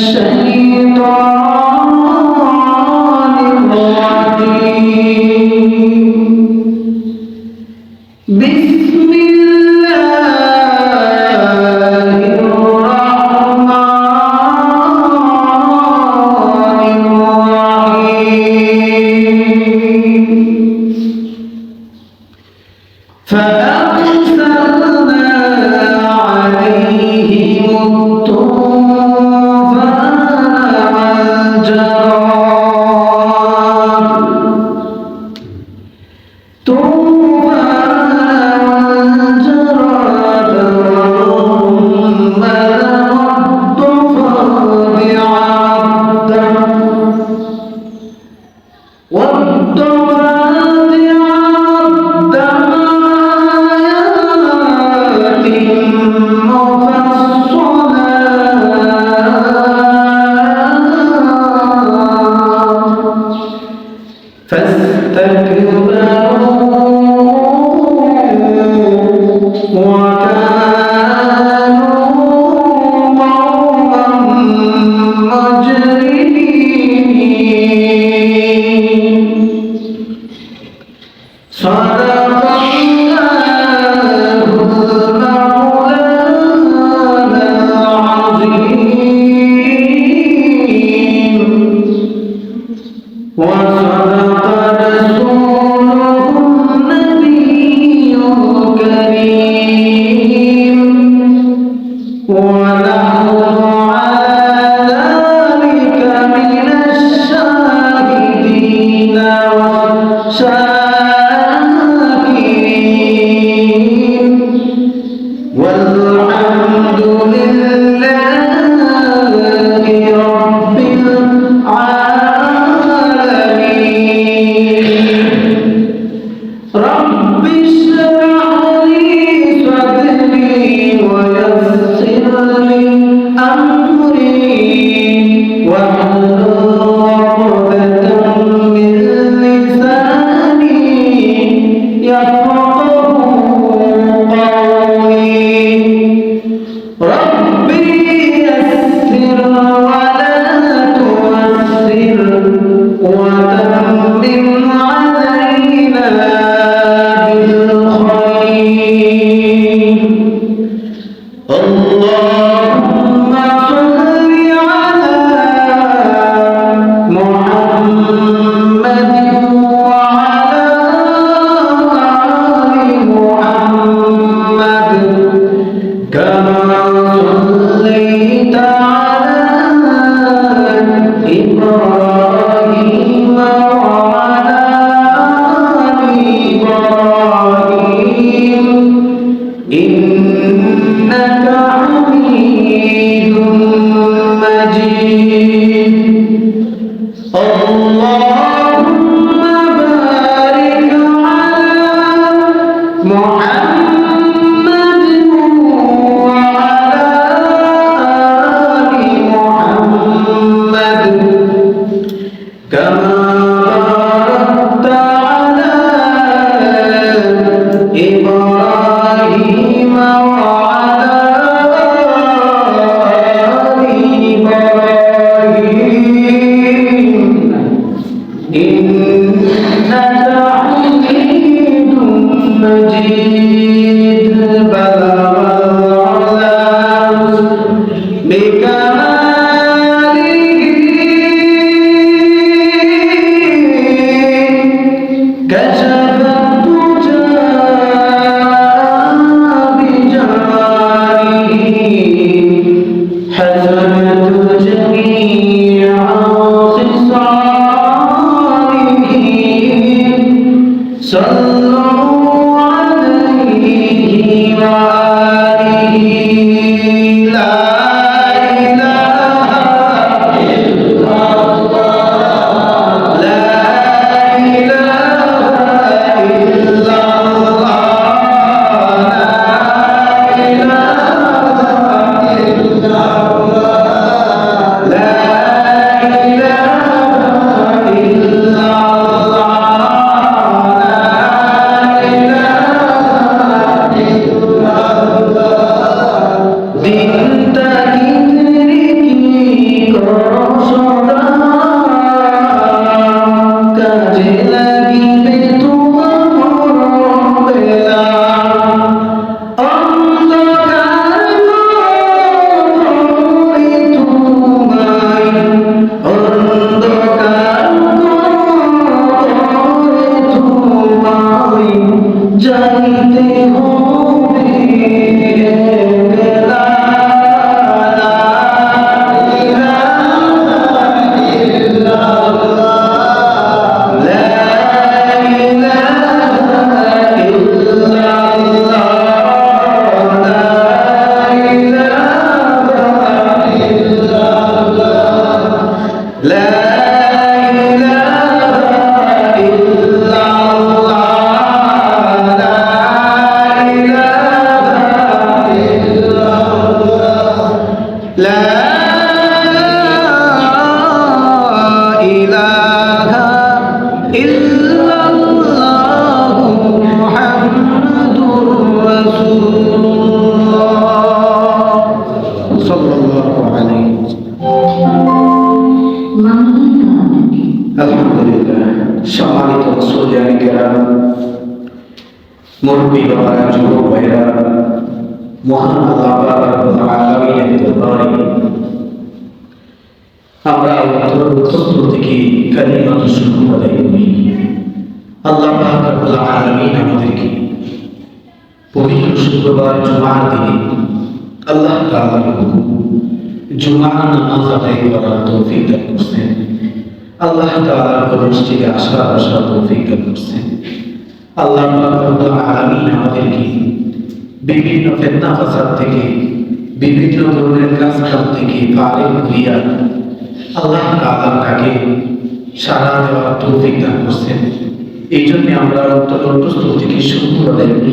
生命多 مجيد صلوا عليه وآله মুরব্বী বাবারা যুবক ভাইরা মহান আল্লাহ দরবারে আমরা অন্তর থেকে কালিমাত শুকর আদায় করি। আল্লাহ রাব্বুল আলামিন আমাদেরকে পবিত্র শুক্রবার জুমার দিনে আল্লাহ তাআলার জুমার নামাজ আদায় করার তৌফিক দান করছেন। আল্লাহ তাআলার মসজিদে আসার আসার তৌফিক দান করছেন। আল্লাহ আলামিন আমাদেরকে বিভিন্ন ফিতনা ফাসাদ থেকে, বিভিন্ন ধরনের কাজ কাম থেকে পারে করিয়া আল্লাহ তাআলার ডাকে সারা দেওয়ার তৌফিক দান করছেন। এই জন্য আমরা অন্তর্গত থেকে আদায় করি।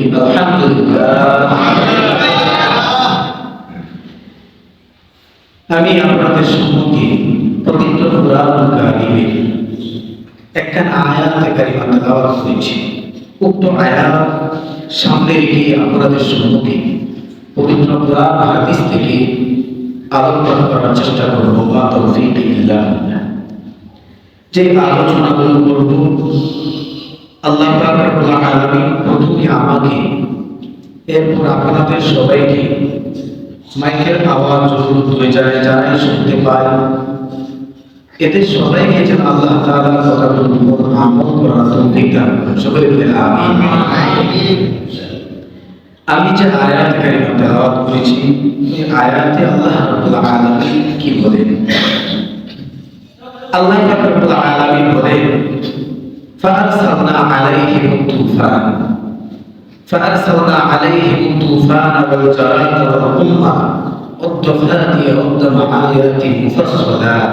আমি আপনাদের সম্মুখে পবিত্র কোরআন কারিমের একটা আয়াত কারিমা তেলাওয়াত করেছি। উক্ত আয়াত সামনে রেখে আপনাদের সম্মুখে পবিত্র কোরআন হাদিস থেকে আলোচনা করার চেষ্টা করব। বা তৌফিক ইল্লাহ যে আলোচনাগুলো করব আল্লাহ রব্বুল আলামিন প্রথমে আমাকে এরপর আপনাদের সবাইকে মাইকের আওয়াজ জরুর হয়ে যায় যারাই শুনতে পায় এদের সবাইকে যেন আল্লাহ তাআলার কথাগুলোর উপর আমল করার তৌফিক দান করেন সকলে বলে আমিন আমি যে আয়াত কারিমা তেলাওয়াত করেছি এই আয়াতে আল্লাহ রাব্বুল আলামিন কি বলেন আল্লাহ পাক রব্বুল আলামিন বলেন فأرسلنا عليهم الطوفان فأرسلنا عليهم الطوفان والجراد والقمة والضفادع والدم آيات مفصلات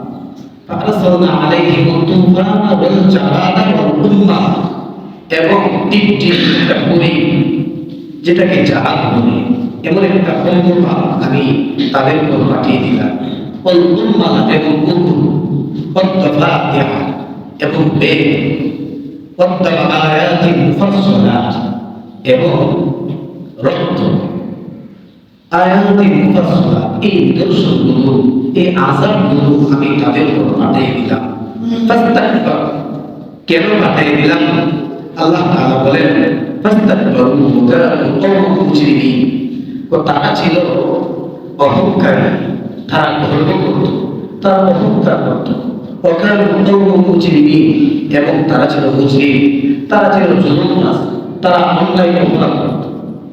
ফাআরসালনা আলাইহিম তুফান ওয়াল জারাদা ওয়াল উম্মা এবং টিপটি একটা পরি যেটাকে জাহাজ বলে এমন একটা কম্পা আমি তাদের উপর পাঠিয়ে দিলাম ওয়াল উম্মা এবং কুকুর والضفادع এবং বেগ واتبع آيات مفصلات এবং রক্ত আয়াতি মুফাসসালা এই নিদর্শনগুলো এই আযাবগুলো আমি তাদের উপর পাঠিয়ে দিলাম। কেন পাঠিয়ে দিলাম? আল্লাহ তাআলা বলেন তারা ছিল অহংকারী তারা গর্ব করত তারা অহংকার করত অকানু কওমান মুজরিমিন এবং তারা ছিল মুজরিম তারা ছিল জুলুমবাজ তারা অন্যায় অপরাধ। করত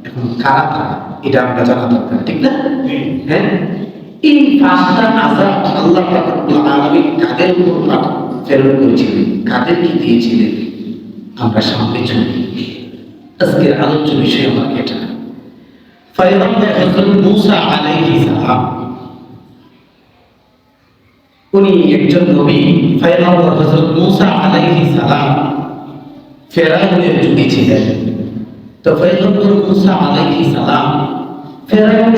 এখন কারা তারা? এটা আমরা জানা দরকার ঠিক না? হ্যাঁ? এই পাঁচটা আজাব আল্লাহ রব্বুল কাদের উপর প্রেরণ করেছিলেন? কাদেরকে দিয়েছিলেন? আমরা সামনে চলি। আজকের আলোচ্য বিষয় আমার এটা। সালাম ফেরাউনের যুগে ছিলেন।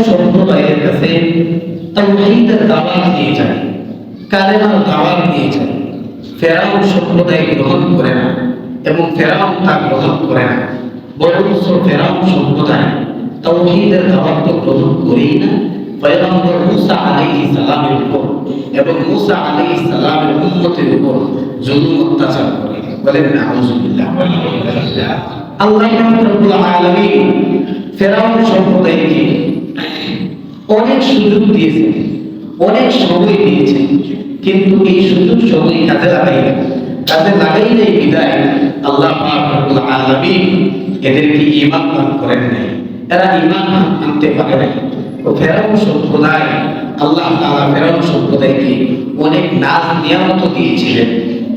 সম্প্রদায়ের কাছে তাওহীদের দাওয়াত দিয়ে যায়, কালেমার দাওয়াত দিয়ে যায়। ফেরাউন সম্প্রদায় গ্রহণ করে না এবং ফেরাউন তা গ্রহণ করে না। বরঞ্চ ফেরাউন সম্প্রদায় তাওহীদের দাওয়াত তো গ্রহণ করেই না। পয়গম্বর মুসা আলাইহিস সালামের উপর এবং মুসা আলাইহিস সালামের উম্মতের উপর জুলুম অত্যাচার করে। বলেন, নাউজুবিল্লাহ। আল্লাহ রাব্বুল আলামিন ফেরাউন সম্প্রদায়কে অনেক সুযোগ দিয়েছেন অনেক সময় দিয়েছেন কিন্তু এই সুযোগ সময় কাজে লাগাই কাজে লাগাই নেই বিদায়, আল্লাহ আলামিন এদেরকে ঈমান দান করেন নাই। এরা ঈমান আনতে পারে নাই। ফেরাউন সম্প্রদায়, আল্লাহ ফেরাউন সম্প্রদায়কে অনেক নিয়ামত দিয়েছিলেন।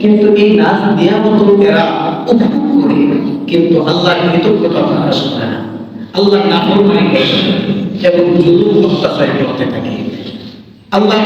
কিন্তু এই নাজ নিয়ামত এরা উপভোগ করে, কিন্তু আল্লাহর কৃতজ্ঞতা না। আল্লাহ নাফরমানি এবং জুলুম অত্যাচার করতে থাকে। আল্লাহ